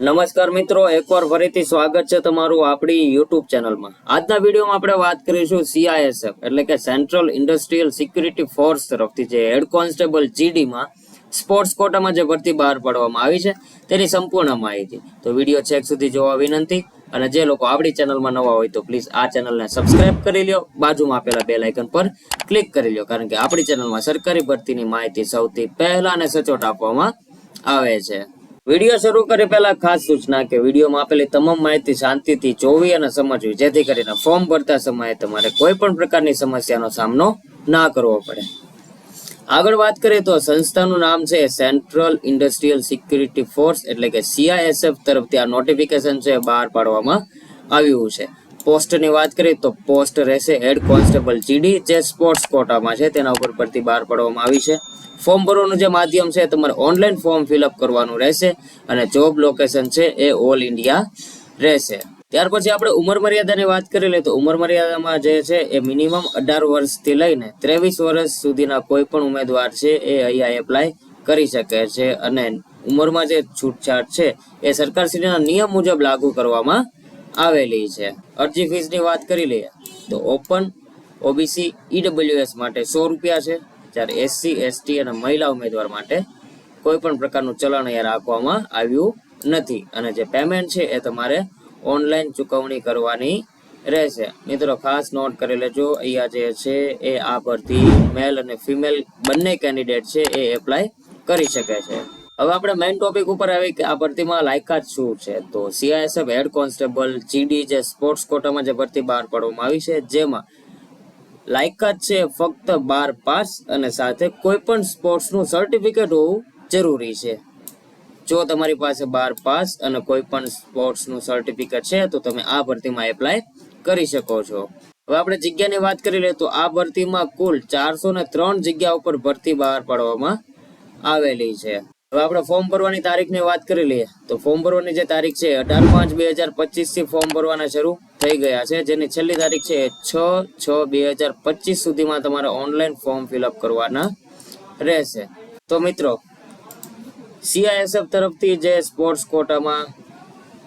નમસ્કાર મિત્રો, એકવાર ફરીથી સ્વાગત છે તમારું આપણી યુટ્યુબ ચેનલમાં. આજના વિડીયોમાં આપણે વાત કરીશું સીઆઈએસએફ એટલે કે સેન્ટ્રલ ઇન્ડસ્ટ્રીયલ સિક્યુરિટી ફોર્સ તરફથી જે હેડ કોન્સ્ટેબલ જીડીમાં સ્પોર્ટ્સ કોટામાં જે ભરતી બહાર પાડવામાં આવી છે, તેની સંપૂર્ણ માહિતી. તો વીડિયો છેક સુધી જોવા વિનંતી, અને જે લોકો આપણી ચેનલમાં નવા હોય તો પ્લીઝ આ ચેનલને સબસ્ક્રાઇબ કરી લ્યો. બાજુમાં આપેલા બે લાઇકન પર ક્લિક કરી લ્યો, કારણ કે આપણી ચેનલમાં સરકારી ભરતીની માહિતી સૌથી પહેલા અને સચોટ આપવામાં આવે છે. વીડિયો શરૂ કરી પહેલા ખાસ સૂચના કે વિડીયોમાં આપેલી તમામ માહિતી શાંતિથી જોવી અને સમજવી. જેથી કરીને ફોર્મ ભરતા સમયે તમારે કોઈ પણ પ્રકારની સમસ્યાનો સામનો ના કરવો પડે. આગળ વાત કરીએ તો સંસ્થાનું નામ છે સેન્ટ્રલ ઇન્ડસ્ટ્રીયલ સિક્યુરિટી ફોર્સ, એટલે કે સીઆઈએસએફ તરફથી આ નોટિફિકેશન છે બહાર પાડવામાં આવ્યું છે. પોસ્ટની વાત કરીએ તો પોસ્ટ રહેશે હેડ કોન્સ્ટેબલ જીડી જે સ્પોર્ટ્સ કોટામાં છે. તેના ઉપર પરથી બહાર પાડવામાં આવી છે. ફોર્મ ભરવાનું જે માધ્યમ છે તમારે ઓનલાઈન ફોર્મ ફિલઅપ કરવાનું રહેશે અને જોબ લોકેશન છે એ ઓલ ઇન્ડિયા રહેશે. ત્યાર પછી આપણે ઉંમર મર્યાદાની વાત કરી લઈએ તો ઉંમર મર્યાદામાં જે છે એ મિનિમમ અઢાર વર્ષથી લઈને ત્રેવીસ વર્ષ સુધીના કોઈ પણ ઉમેદવાર છે એ અહીંયા એપ્લાય કરી શકે છે અને ઉંમરમાં જે છૂટછાટ છે એ સરકારશ્રીના નિયમ મુજબ લાગુ કરવામાં આવેલી છે. અરજી ફીસની વાત કરી લઈએ તો ઓપન ઓબીસી ઈડબ્લ્યુએસ માટે સો રૂપિયા છે. જ્યારે એસસી, એસટી અને મહિલા ઉમેદવાર માટે કોઈ પણ પ્રકારનું ચલણ અહીંયા રાખવામાં આવ્યું નથી. અને જે પેમેન્ટ છે એ તમારે ઓનલાઈન ચૂકવણી કરવાની રહેશે. મિત્રો, ખાસ નોટ કરી લેજો, અહીંયા જે છે એ આ પરથી મેલ અને ફિમેલ બંને કેન્ડિડેટ છે એ એપ્લાય કરી શકે છે. હવે આપણે મેઇન ટોપિક ઉપર આવી કે આ ભરતીમાં લાયકાત શું છે? તો સીઆઈએસએફ હેડ કોન્સ્ટેબલ જીડી જે સ્પોર્ટ્સ કોટામાં જે ભરતી બહાર પાડવામાં આવી છે, જેમાં લાયકાત છે, ફક્ત બાર પાસ અને સાથે કોઈ પણ સ્પોર્ટ્સનું સર્ટિફિકેટ હોવું જરૂરી છે. જો તમારી પાસે બાર પાસ અને કોઈ પણ સ્પોર્ટ્સનું સર્ટિફિકેટ છે, તો તમે આ ભરતીમાં એપ્લાય કરી શકો છો. હવે આપણે જગ્યાની વાત કરી લઈએ તો આ ભરતીમાં કુલ ચારસો ને ત્રણ જગ્યા ઉપર ભરતી બહાર પાડવામાં આવેલી છે. હવે આપણે ફોર્મ ભરવાની તારીખની વાત કરી લઈએ. તો ફોર્મ ભરવાની જે તારીખ છે, અઢાર પાંચ બે હજાર પચીસથી ફોર્મ ભરવાના શરૂ થઈ ગયા છે, જેની છેલ્લી તારીખ છે છ છ બે હજાર પચીસ સુધીમાં તમારે ઓનલાઈન ફોર્મ ફિલઅપ કરવાના રહેશે. તો મિત્રો સીઆઈએસએફ તરફથી જે સ્પોર્ટ્સ કોટામાં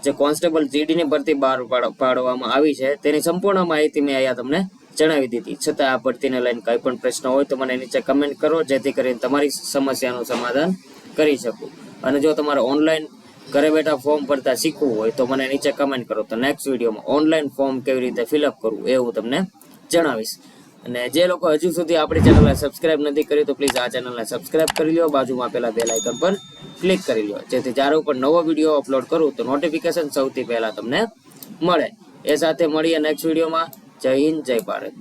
જે કોન્સ્ટેબલ જીડીની ભરતી બહાર પાડવામાં આવી છે, તેની સંપૂર્ણ માહિતી મેં અહીંયા તમને જણાવી દીધી. છતાં આ ભરતીને લઈને કંઈ પણ પ્રશ્ન હોય તો મને નીચે કમેન્ટ કરો, જેથી કરીને તમારી સમસ્યાનું સમાધાન કરી શકું. અને જો તમારે ઓનલાઈન ઘરે બેઠા ફોર્મ ભરતા શીખવું હોય તો મને નીચે કમેન્ટ કરો. તો નેક્સ્ટ વિડીયોમાં ઓનલાઈન ફોર્મ કેવી રીતે ફિલઅપ કરવું એ હું તમને જણાવીશ. અને જે લોકો હજુ સુધી આપણી ચેનલને સબસ્ક્રાઇબ નથી કરી તો પ્લીઝ આ ચેનલને સબસ્ક્રાઇબ કરી લો બાજુમાં પેલા બેલ આઇકન પર ક્લિક કરી લો જેથી જ્યારે ઉપર નવો વીડિયો અપલોડ કરું તો નોટિફિકેશન સૌથી પહેલાં તમને મળે. એ સાથે મળીએ નેક્સ્ટ વિડીયોમાં. જય હિન્દ, જય ભારત.